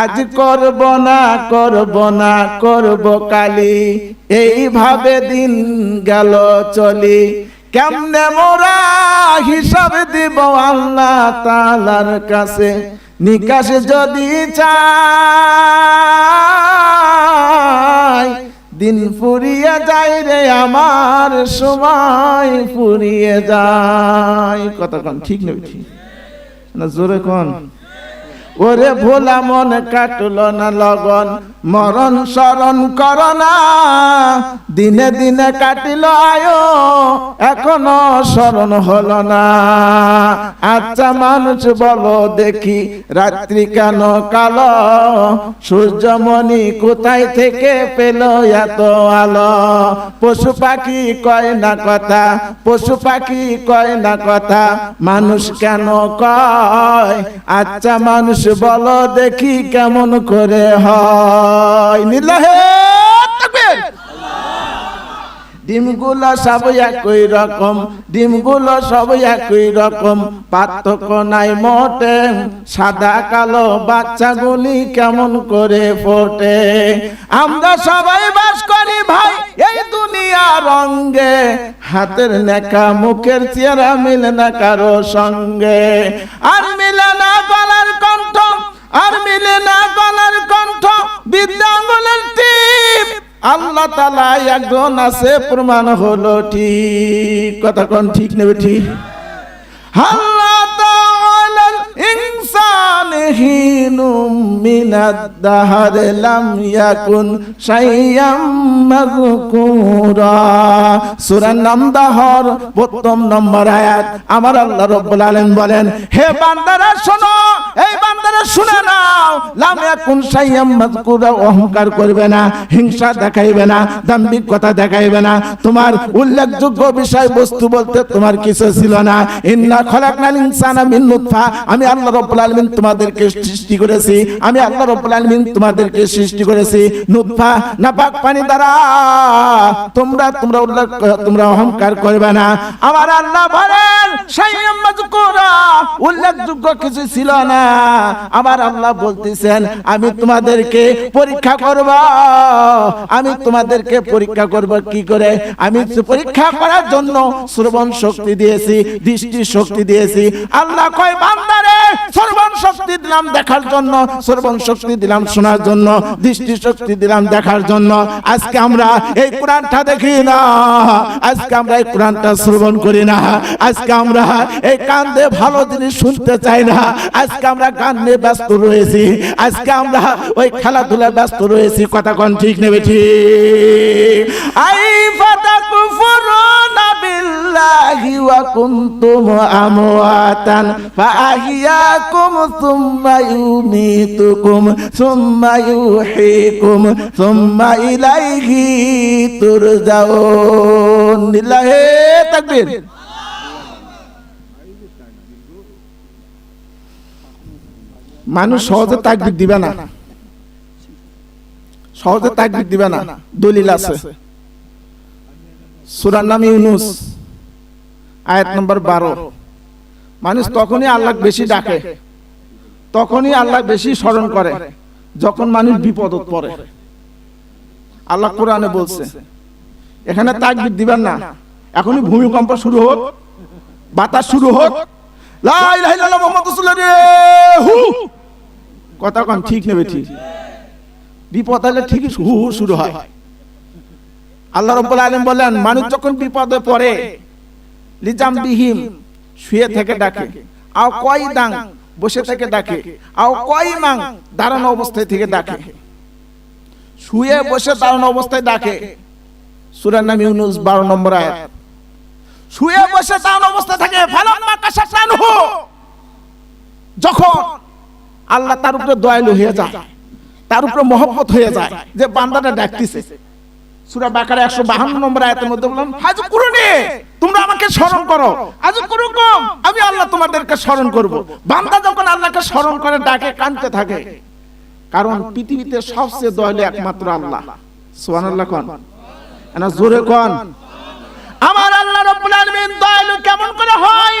আজ করব না করব না, করব কালি। এইভাবে দিন গেল চলি। কেমনে মোরা হিসাব দিব আল্লাহ তালার কাছে? নিকাশ যদি চাই, দিন ফুরিয়ে যায় রে আমার, সময় ফুরিয়ে যায়। কতক্ষণ ঠিক নেই ঠিক না, জোরে কোন। ওরে ভোলা মন কাটল না লগন। মরণ স্মরণ কর না। দিনে দিনে কাটিল আয়ো, এখনও স্মরণ হল না। আচ্ছা মানুষ বলো দেখি, রাত্রি কেন কালো? সূর্যমণি কোথায় থেকে পেল এত আলো? পশু পাখি কয় না কথা, পশু পাখি কয় না কথা, মানুষ কেন কয়? আচ্ছা মানুষ বলো দেখি কেমন করে হয়। ডিমগুলো সব একই রকম, ডিমগুলো সব একই রকম। পার্থক্য নাই মোটে, সাদা কালো বাচ্চাগুলি কেমন করে ফোটে। আমরা সবাই বাস করি ভাই এই দুনিয়া রঙ্গে। হাতের নেকা, মুখের চেহারা মিলে না কারও সঙ্গে। আর মিলে না আর মিলে না গলার কণ্ঠ বিদ্যাঙ্গুলের টিপ। আল্লাহ তালা একজন আছে, প্রমাণ হলো ঠিক কথা কোন ঠিক নেবে ঠিক? তাআলার প্রথম নম্বর আয়াত। আমার আল্লাহ রাব্বুল আলামিন বলেন, হে বান্দারা শোনো, এই বান্দারা শুনে নাও। লাম ইয়াকুন অহংকার করবে না, হিংসা দেখাইবে না, দাম্ভিকতা দেখাইবে না। তোমার উল্লেখযোগ্য বিষয় বস্তু বলতে তোমার কিছু ছিল না। ইন্না খলাকনাল ইনসানা মিন নুতফা। আমি আল্লাহ রাব্বুল আলামিন তোমাদেরকে সৃষ্টি করেছি। আমি আল্লাহ রাব্বুল আলামিন তোমাদেরকে সৃষ্টি করেছি। নুতফা নাপাক পানি দ্বারা। তোমরা তোমরা উল্লেখ তোমরা অহংকার করবে না। আমার আল্লাহ বলেন সাইয়াম মাযকুরা উল্লেখযোগ্য কিছু ছিল না। আমার আল্লাহ বলতেছেন, আমি তোমাদেরকে পরীক্ষা করব। আমি তোমাদেরকে পরীক্ষা করব কি করে? আমি পরীক্ষা করার জন্য শ্রবণ শক্তি দিয়েছি, দৃষ্টি শক্তি দিয়েছি। আল্লাহ কয়, বান্দারে, শ্রবণ শক্তি দিলাম দেখার জন্য, শ্রবণ শক্তি দিলাম শোনার জন্য, দৃষ্টি শক্তি দিলাম দেখার জন্য। আজকে আমরা এই কোরআনটা দেখি না। আজকে আমরা এই কোরআনটা শ্রবণ করি না। আজকে আমরা এই কান দিয়ে ভালো জিনিস শুনতে চাই না। আজকে আমরা গান নিয়ে ব্যস্ত রয়েছি। আজকে আমরা ওই খেলাধুলায় ব্যস্ত রয়েছি। কথা কোন ঠিক নেবে ঠিক? কুনতুম আমওয়াতান ফাআহিয়াকুম সুম্মা ইউমিতুকুম, সুম্মা ইউহীকুম, সুম্মা ইলাইহি তুরজাউন। লিল্লাহি তাকবীর। মানুষ সহজে তাকবির দিবে না। সহজে তাকবির দিবে না। দলিল আছে। সুরার নাম ইউনুস। আয়াত নম্বর বারো। মানুষ তখনই আল্লাহ বেশি ডাকে, তখনই আল্লাহ বেশি স্মরণ করে, যখন মানুষ বিপদত পড়ে। আল্লাহ কোরআনে বলছে, এখানে তাকবির দিবেন না, এখনই ভূমিকম্প শুরু হোক, বাতাস শুরু হোক। কথা কন, ঠিক নেবে ঠিক। বিপদ হলে ঠিকই হু হু শুরু হয়। আল্লাহ রব্বুল আলামিন বলেন, মানুষ যখন বিপদে পড়ে লিজাম বিহিম শুয়ে থেকে ডাকে। আও কয় দাং বসে থেকে ডাকে। আও কয় মাং দাঁড়ানো অবস্থায় থেকে ডাকে। শুয়ে বসে দাঁড়ানো অবস্থায় ডাকে। সূরা নাম ইউনুস 12 নম্বর আয়াত। শুয়ে বসে দাঁড়ানো অবস্থায় থাকে ফালাম্মা কাশাফানহু যখন আল্লাহ তার উপরে দয়ালু হয়ে যায় তার উপরে মহব্বত হয়ে যায় যে বান্দাটা ডাকতেছে। সূরা বাকারা 152 নম্বর আয়াতের মধ্যে বললাম হাজ কুরুনি তোমরা আমাকে স্মরণ করো। আজ কুরুকুম আমি আল্লাহ তোমাদেরকে স্মরণ করব। বান্দা যখন আল্লাহকে স্মরণ করে ডাকে কানতে থাকে। কারণ পৃথিবীতে সবচেয়ে দয়ালু একমাত্র আল্লাহ। সুবহানাল্লাহ কোন। না জোরে কোন। আমার আল্লাহ রাব্বুল আলামিন দয়ালু কেমন করে হয়?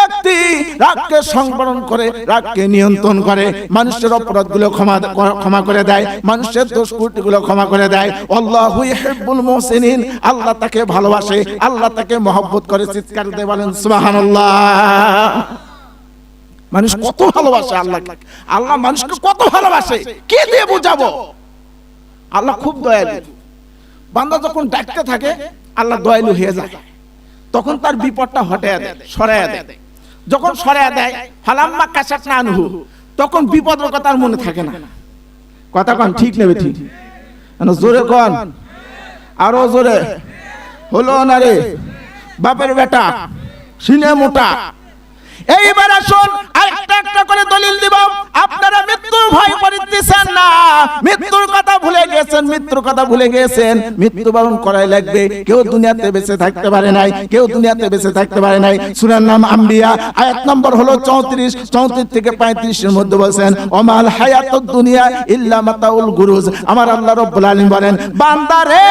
ব্যক্তি রাগকে সংবরণ করে, রাগকে নিয়ন্ত্রণ করে, মানুষের অপরাধগুলো ক্ষমা ক্ষমা করে দেয়, মানুষের দোষ ত্রুটিগুলো ক্ষমা করে দেয়। আল্লাহু ইউহিব্বুল মুহসিনিন, আল্লাহ তাকে ভালোবাসে, আল্লাহ তাকে মহব্বত করে চিৎকার দিয়ে বলেন, সুবহানাল্লাহ। মানুষ কত ভালোবাসে আল্লাহ আল্লাহ মানুষকে কত ভালোবাসে। কে দিয়ে বোঝাবো? আল্লাহ খুব দয়ালু। বান্দা যখন ডাকতে থাকে, আল্লাহ দয়ালু হয়ে যায়। তখন তার বিপদটা হটে দেয় সরাইয়া দেয়। যখন সরাইয়া দেয় ফালাম্মা কাশাত না আনহু তখন বিপদের কথা আর মনে থাকে না। কথা কন ঠিক নেবে ঠিক? না জোরে কন। আরও জোরে। হলো না রে? বাপের বেটা সিনে মোটা। এইবার আসুন একটা একটা করে দলিল দিব। আপনারা মৃত্যুর ভয় পরিতেছেন না। মৃত্যুর কথা ভুলে গেছেন, মৃত্যুর কথা ভুলে গেছেন। মৃত্যুবরণ করাই লাগবে। কেউ দুনিয়াতে বেঁচে থাকতে পারে নাই, কেউ দুনিয়াতে বেঁচে থাকতে পারে নাই। সুরার নাম আম্বিয়া, আয়াত নম্বর হলো চৌত্রিশ চৌত্রিশ থেকে পঁয়ত্রিশের মধ্যে বলছেন, অমাল হায়াত দুনিয়া ইল্লা মাতাউল গুরুজ। আমার আল্লাহ রব্বুল আলামিন বলেন বান্দা রে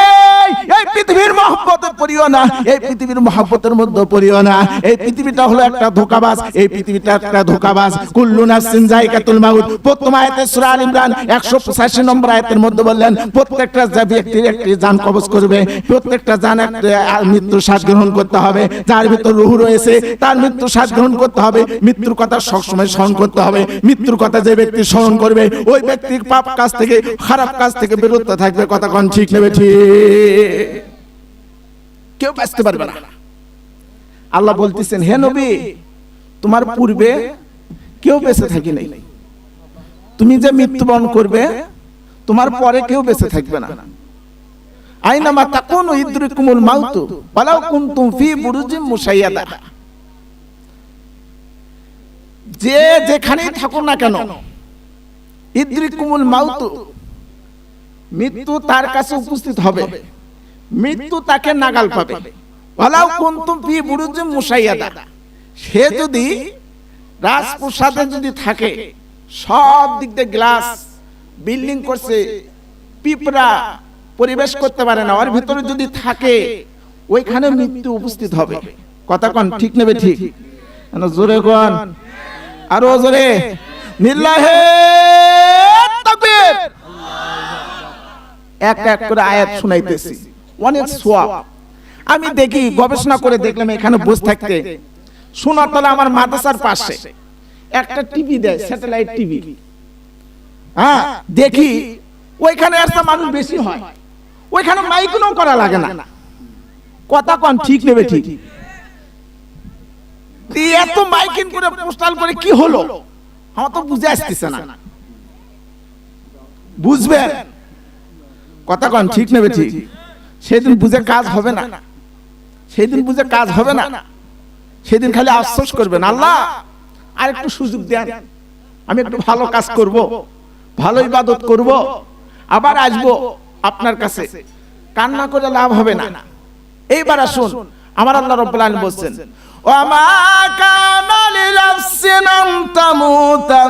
এই পৃথিবীর মহব্বতে পড়িও না, এই পৃথিবীর মহব্বতের মধ্যে পড়িও না। এই পৃথিবীটা হলো একটা ধোকাবাজ, এই পৃথিবীটা একটা ধোকাবাজ। কুল্লু নাফসিন জায়গাতুল মাউত, প্রথম আয়াতে সূরা আল ইমরান 185 নম্বর আয়াতের মধ্যে বললেন, প্রত্যেকটা ব্যক্তির একটি জান কবজ করবে, প্রত্যেকটা জান মৃত্যু শ্বাস গ্রহণ করতে হবে। যার ভিতর রূহ রয়েছে, তার মৃত্যু শ্বাস গ্রহণ করতে হবে। মৃত্যুর কথা সবসময় স্মরণ করতে হবে। মৃত্যুর কথা যে ব্যক্তি স্মরণ করবে, ওই ব্যক্তির পাপ কাজ থেকে, খারাপ কাজ থেকে বিরত থাকবে। কথা কোন ঠিক নেবে ঠিক? কেউ বাঁচতে পারবে না। আল্লাহ বলতেছেন হে নবী তোমার পূর্বে কেউ বেঁচে থাকি নাই। তুমি যে মৃত্যুবরণ করবে তোমার পরে কেউ বেঁচে থাকবে না। আইনামা তাকুন ইদ্রিকুমুল মাউত ওয়ালাউ কুনতুম ফি বুরুজিম মুশাইয়াদা। যে যেখানেই না কেন ইদ্রিকুমুল মাউত মৃত্যু তার কাছে উপস্থিত হবে। মৃত্যু তাকে নাগাল পাবে। ওয়ালাউ কুনতুম ফি বুরুজিম মুশাইয়াদা। সে যদি রাজপ্রসাদে যদি থাকে সব দিক দিয়ে গ্লাস বিল্ডিং করছে পিঁপড়া পরিবেশ করতে পারে না। ওর ভিতরে যদি থাকে ওইখানে মৃত্যু উপস্থিত হবে। কথা কন ঠিক নেবে ঠিক জোরে কন। আরও জোরে। নিল্লাহে এক এক করে আয়াত শুনাইতেছি। অনেক সোয়াব আমি দেখি গবেষণা করে দেখলাম এখানে বসে থাকতে। সোনাতলা আমার মাদ্রাসার পাশে। একটা টিভি দেয় স্যাটেলাইট টিভি। হ্যাঁ দেখি ওইখানে একটা মানুষ বেশি হয়। ওইখানে মাইকুনো করা লাগে না। কথা কন ঠিক নেবে ঠিক। এত মাইকিং করে পোস্টাল করে কি হলো? আমার তো বুঝে আসতেছে না। বুঝবেন? কথা কন ঠিক নেবে ঠিক। সেদিন বুঝে কাজ হবে না। সেদিন বুঝে কাজ হবে না। সেদিন খালি আফসোস করবেন। আল্লাহ আর একটু সুযোগ দেন। আমি একটু ভালো কাজ করব ভালো ইবাদত করব আবার আসব আপনার কাছে। কান্না করে লাভ হবে না। এইবার আসুন। আমার আল্লাহ রব্বুল আলামিন বলছেন ওয়ামা কানা লিনাফসিন আন তামুতা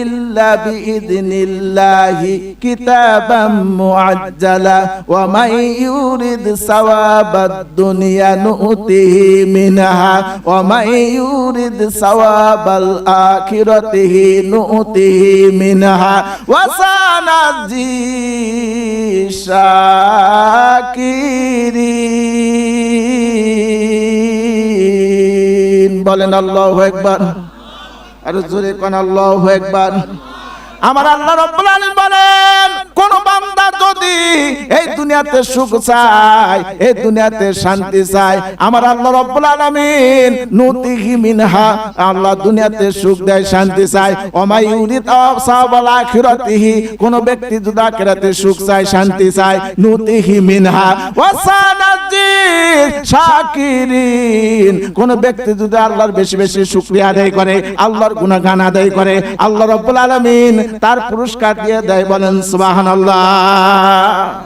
ইল্লা বিইذনিল্লাহি কিতাবাম মুআজ্জালা ওয়া মান ইউরিদ সাওয়াবাদ দুনিয়া নুতিহি মিনহা ওয়া মান ইউরিদ সাওয়াবাল আখিরাতিহি নুতিহি মিনহা ওয়া সানাজি শাকিরিন বলেন আল্লাহ একবার আর জোরে কন আল্লাহ একবার আমার আল্লাহ রব্বুল আলামিন বলেন কোন বান্দা যদি এই দুনিয়াতে সুখ চায়, এই দুনিয়াতে শান্তি চায়, আমার আল্লাহ রাব্বুল আলামিন নুতিহি মিনহা, আল্লাহ দুনিয়াতে সুখ দেয়, শান্তি চায়। ওমাই ইউরিদ আসাবাল আখিরাতিহি, কোন ব্যক্তি যদি আখিরাতে সুখ চায়, শান্তি চায়, নুতিহি মিনহা। ওয়াসানাজি শাকিরিন, কোন ব্যক্তি যদি আল্লাহর বেশি বেশি শুকরিয়া আদায় করে, আল্লাহর গুণগান আদায় করে, আল্লাহ রাব্বুল আলামিন তার পুরস্কার দিয়ে দেয়, বলেন সুবহানাল্লাহ।